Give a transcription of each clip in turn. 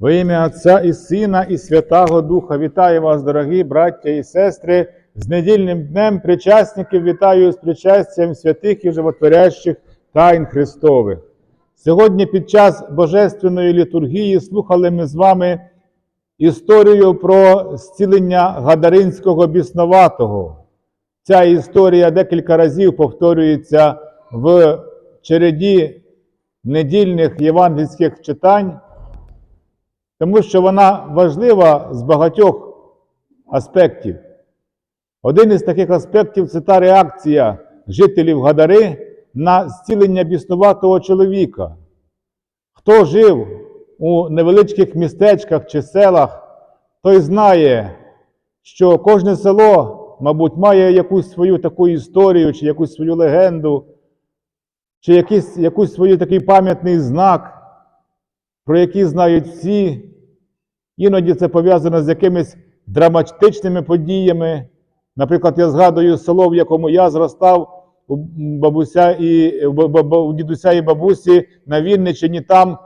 Во ім'я Отця і Сина, і Святого Духа вітаю вас, дорогі браття і сестри, з недільним днем причасників вітаю з причастям святих і животворящих тайн Христових. Сьогодні під час Божественної літургії слухали ми з вами історію про зцілення Гадаринського біснуватого. Ця історія декілька разів повторюється в череді недільних євангельських читань, тому що вона важлива з багатьох аспектів. Один із таких аспектів це та реакція жителів Гадари на зцілення біснуватого чоловіка. Хто жив у невеличких містечках чи селах, той знає, що кожне село, мабуть, має якусь свою таку історію, чи якусь свою легенду, чи якийсь, якусь свій такий пам'ятний знак, про який знають всі. Іноді це пов'язано з якимись драматичними подіями. Наприклад, я згадую село, в якому я зростав у бабуся і у дідуся і бабусі на Вінниччині. Там,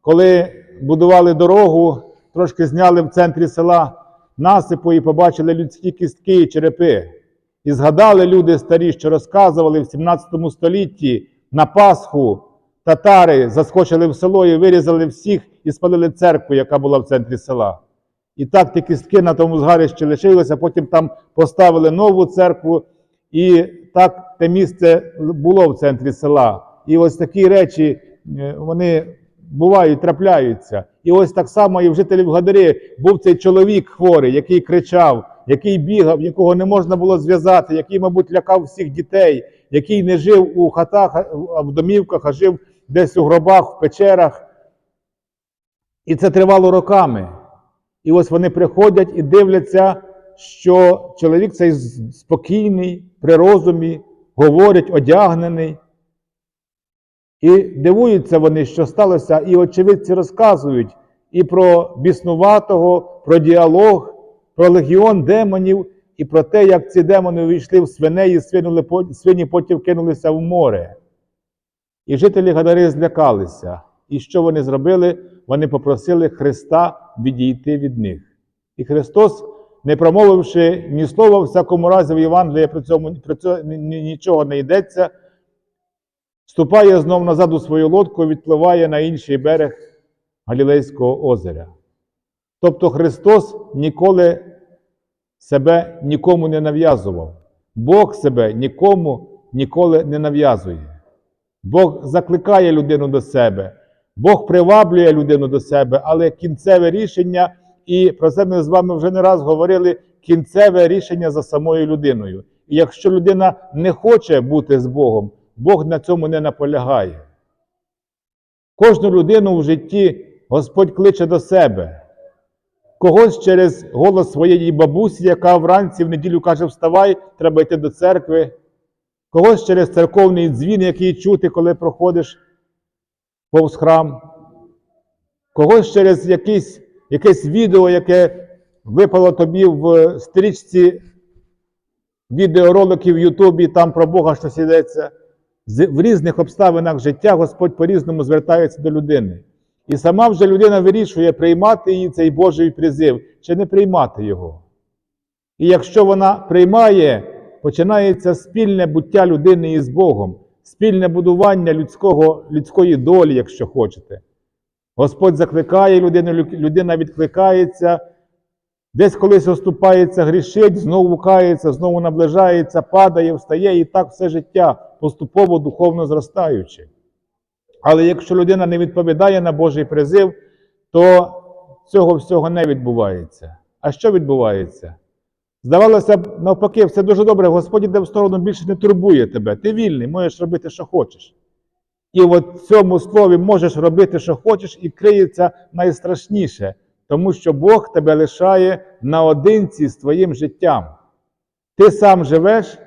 коли будували дорогу, трошки зняли в центрі села насипу і побачили людські кістки і черепи. І згадали люди старі, що розказували в 17 столітті на Пасху татари заскочили в село і вирізали всіх і спалили церкву, яка була в центрі села. І так ті кістки на тому згарищі лишилися, потім там поставили нову церкву, і так те місце було в центрі села. І ось такі речі е, вони бувають, трапляються. І ось так само і в жителів Гадари був цей чоловік хворий, який кричав, який бігав, якого не можна було зв'язати, який, мабуть, лякав всіх дітей, який не жив у хатах, в домівках, а жив десь у гробах, в печерах. І це тривало роками. І ось вони приходять і дивляться, що чоловік цей спокійний, при розумі, говорить, одягнений. І дивуються вони, що сталося, і очевидці розказують і про біснуватого, про діалог, про легіон демонів, і про те, як ці демони увійшли в свиней, і свині потім кинулися в море. І жителі Гадари злякалися. І що вони зробили? Вони попросили Христа відійти від них. І Христос, не промовивши ні слова, в всякому разі в Євангелії про цьому ні- нічого не йдеться, ступає знов назад у свою лодку і відпливає на інший берег Галілейського озера. Тобто Христос ніколи себе нікому не нав'язував. Бог себе нікому ніколи не нав'язує. Бог закликає людину до себе, Бог приваблює людину до себе, але кінцеве рішення, і про це ми з вами вже не раз говорили: кінцеве рішення за самою людиною. І якщо людина не хоче бути з Богом, Бог на цьому не наполягає. Кожну людину в житті Господь кличе до себе. Когось через голос своєї бабусі, яка вранці в неділю каже: Вставай, треба йти до церкви. Когось через церковний дзвін, який чути, коли проходиш повз храм. Когось через якийсь, якесь відео, яке випало тобі в стрічці відеороликів в Ютубі, там про Бога щось йдеться. В різних обставинах життя Господь по-різному звертається до людини. І сама вже людина вирішує, приймати її цей Божий призив чи не приймати його. І якщо вона приймає, починається спільне буття людини із Богом, спільне будування людського, людської долі, якщо хочете. Господь закликає людину, людина відкликається, десь колись оступається, грішить, знову кається, знову наближається, падає, встає, і так все життя поступово духовно зростаючи. Але якщо людина не відповідає на Божий призив, то цього всього не відбувається. А що відбувається? Здавалося б, навпаки, все дуже добре, Господь іде в сторону більше не турбує тебе. Ти вільний, можеш робити, що хочеш. І в цьому слові можеш робити, що хочеш, і криється найстрашніше, тому що Бог тебе лишає наодинці з твоїм життям. Ти сам живеш,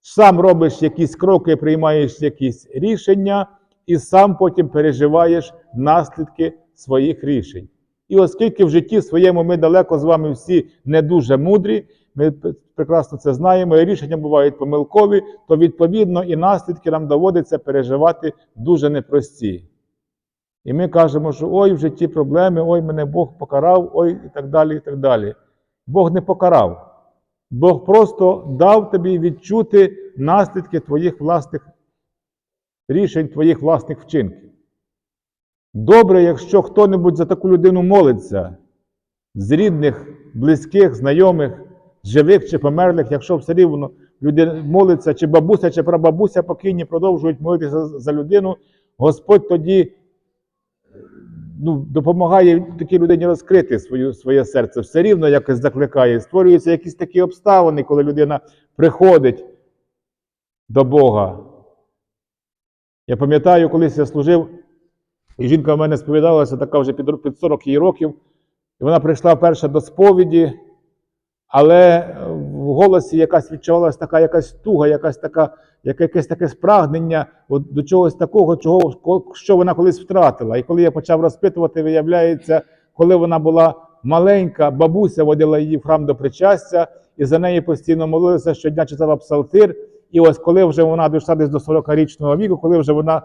сам робиш якісь кроки, приймаєш якісь рішення, і сам потім переживаєш наслідки своїх рішень. І оскільки в житті своєму ми далеко з вами всі не дуже мудрі, ми прекрасно це знаємо, і рішення бувають помилкові, то відповідно і наслідки нам доводиться переживати дуже непрості. І ми кажемо, що ой, в житті проблеми, ой, мене Бог покарав, ой, і так далі, і так далі. Бог не покарав. Бог просто дав тобі відчути наслідки твоїх власних рішень, твоїх власних вчинків. Добре, якщо хто-небудь за таку людину молиться, з рідних, близьких, знайомих, живих чи померлих, якщо все рівно людина молиться, чи бабуся, чи прабабуся покійні продовжують молитися за людину, Господь тоді ну, допомагає такій людині розкрити свою, своє серце, все рівно якось закликає. Створюються якісь такі обставини, коли людина приходить до Бога. Я пам'ятаю, колись я служив, і жінка в мене сповідалася, така вже під, під 40 їй років, і вона прийшла перша до сповіді, але в голосі якась відчувалася така якась туга, якась така, яке- якесь таке спрагнення от, до чогось такого, чого, що вона колись втратила. І коли я почав розпитувати, виявляється, коли вона була маленька, бабуся водила її в храм до причастя, і за неї постійно молилися, щодня читала псалтир. І ось коли вже вона дійшла десь до 40-річного віку, коли вже вона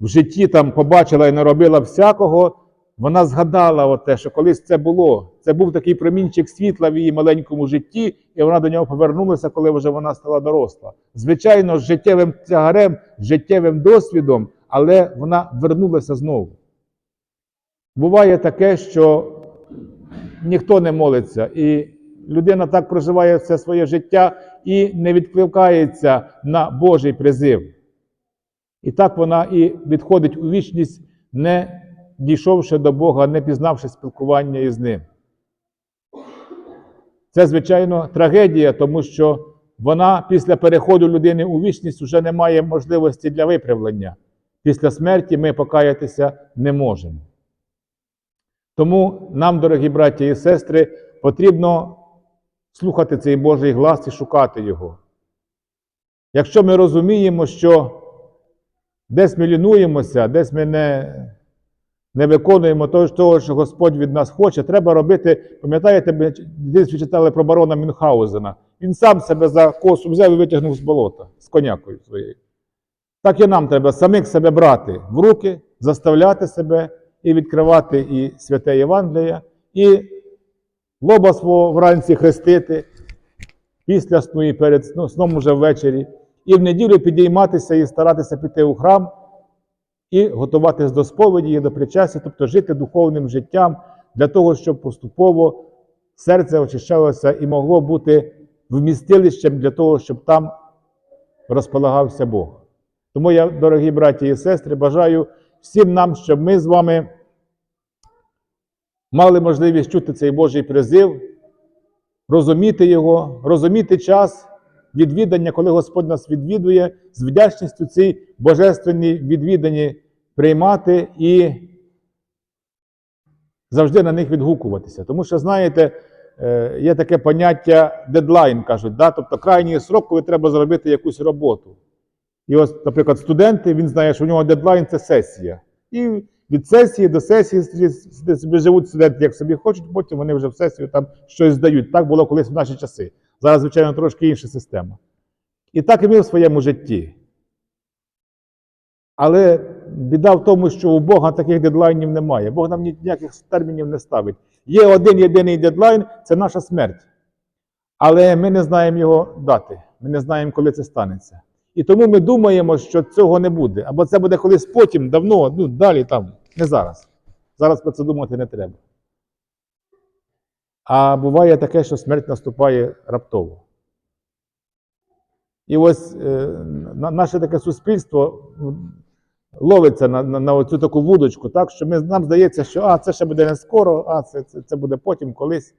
в житті там побачила і не робила всякого, вона згадала те, що колись це було. Це був такий промінчик світла в її маленькому житті, і вона до нього повернулася, коли вже вона стала доросла. Звичайно, з життєвим тягарем, з життєвим досвідом, але вона вернулася знову. Буває таке, що ніхто не молиться, і людина так проживає все своє життя і не відкликається на Божий призив. І так вона і відходить у вічність, не дійшовши до Бога, не пізнавши спілкування із Ним. Це, звичайно, трагедія, тому що вона після переходу людини у вічність вже не має можливості для виправлення. Після смерті ми покаятися не можемо. Тому нам, дорогі браті і сестри, потрібно слухати цей Божий глас і шукати його. Якщо ми розуміємо, що десь ми лінуємося, десь ми не, не виконуємо того, що Господь від нас хоче, треба робити. Пам'ятаєте, ми десь читали про барона Мюнхгаузена. Він сам себе за косу взяв і витягнув з болота з конякою своєю. Так і нам треба самих себе брати в руки, заставляти себе і відкривати і святе Євангеліє, і лоба свого вранці хрестити, після сну і перед сну- сном уже ввечері, і в неділю підійматися і старатися піти у храм, і готуватись до сповіді і до причастя, тобто жити духовним життям для того, щоб поступово серце очищалося і могло бути вмістилищем для того, щоб там розполагався Бог. Тому я, дорогі браті і сестри, бажаю всім нам, щоб ми з вами мали можливість чути цей Божий призив, розуміти його, розуміти час відвідання, коли Господь нас відвідує, з вдячністю ці божественні відвідані приймати і завжди на них відгукуватися. Тому що, знаєте, е, є таке поняття дедлайн, кажуть, да? тобто крайній срок, коли треба зробити якусь роботу. І ось, наприклад, студенти, він знає, що у нього дедлайн це сесія. І від сесії до сесії собі живуть студенти, як собі хочуть, потім вони вже в сесію там щось здають. Так було колись в наші часи. Зараз, звичайно, трошки інша система. І так і ми в своєму житті. Але біда в тому, що у Бога таких дедлайнів немає. Бог нам ніяких термінів не ставить. Є один єдиний дедлайн це наша смерть. Але ми не знаємо його дати. Ми не знаємо, коли це станеться. І тому ми думаємо, що цього не буде. Або це буде колись потім, давно, ну далі там, не зараз. Зараз про це думати не треба. А буває таке, що смерть наступає раптово. І ось е, наше таке суспільство ловиться на, на, на цю таку вудочку, так, що ми, нам здається, що а, це ще буде не скоро, а це, це, це буде потім колись.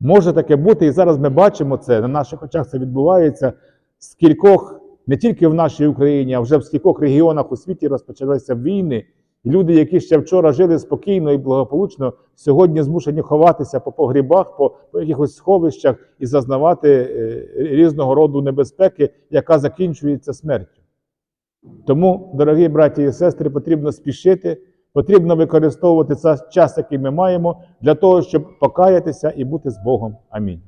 Може таке бути, і зараз ми бачимо це, на наших очах це відбувається з кількох, не тільки в нашій Україні, а вже в скількох регіонах у світі розпочалися війни. Люди, які ще вчора жили спокійно і благополучно, сьогодні змушені ховатися по погрібах, по, по якихось сховищах і зазнавати е, різного роду небезпеки, яка закінчується смертю. Тому, дорогі браті і сестри, потрібно спішити, потрібно використовувати цей час, який ми маємо, для того, щоб покаятися і бути з Богом. Амінь.